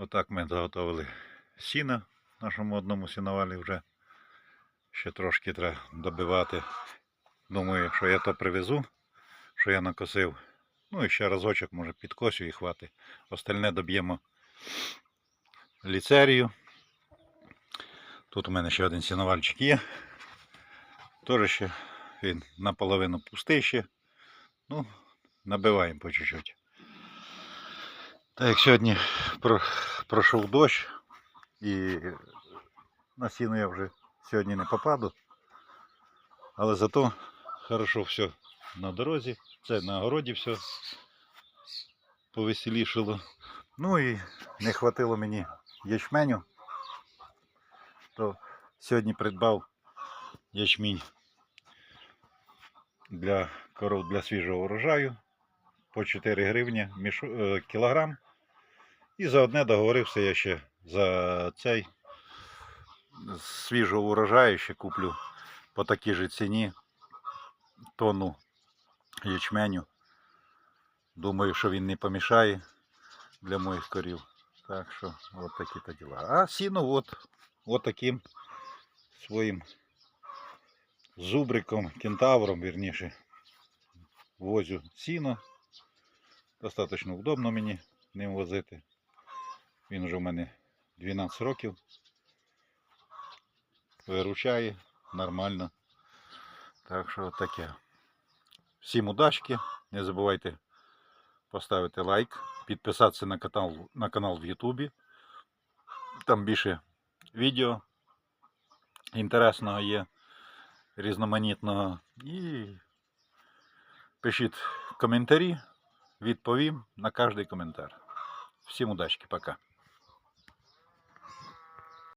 Отак ми заготовили сіна в нашому одному сіновалі вже. Ще трошки треба добивати. Думаю, якщо я то привезу, що я накосив. Ну і ще разочок, може, підкосю і хватить. Остальне доб'ємо ліцерію. Тут у мене ще один сіновальчик є. Теж ще він наполовину пустий ще. Ну, набиваємо по чуть-чуть. Так як сьогодні про- пройшов дощ і на сіно я вже сьогодні не попаду. Але зато хорошо все на дорозі, це на городі все повеселішило. Ну і не хватило мені ячменю. То сьогодні придбав ячмінь для коров для свіжого урожаю по 4 гривні е, кілограм. І за одне договорився я ще за цей свіжого урожаю ще куплю по такій же ціні тонну ячменю. Думаю, що він не помішає для моїх корів. Так що от такі то діла. А сіно от, от таким своїм зубриком, кентавром, вірніше, возю сіно. Достатньо удобно мені ним возити. Він вже в мене 12 років. Виручає нормально. Так що таке. Всім удачки. Не забувайте поставити лайк, підписатися на канал, на канал в Ютубі. Там більше відео інтересного є, різноманітного. І пишіть коментарі, відповім на кожний коментар. Всім удачки, пока.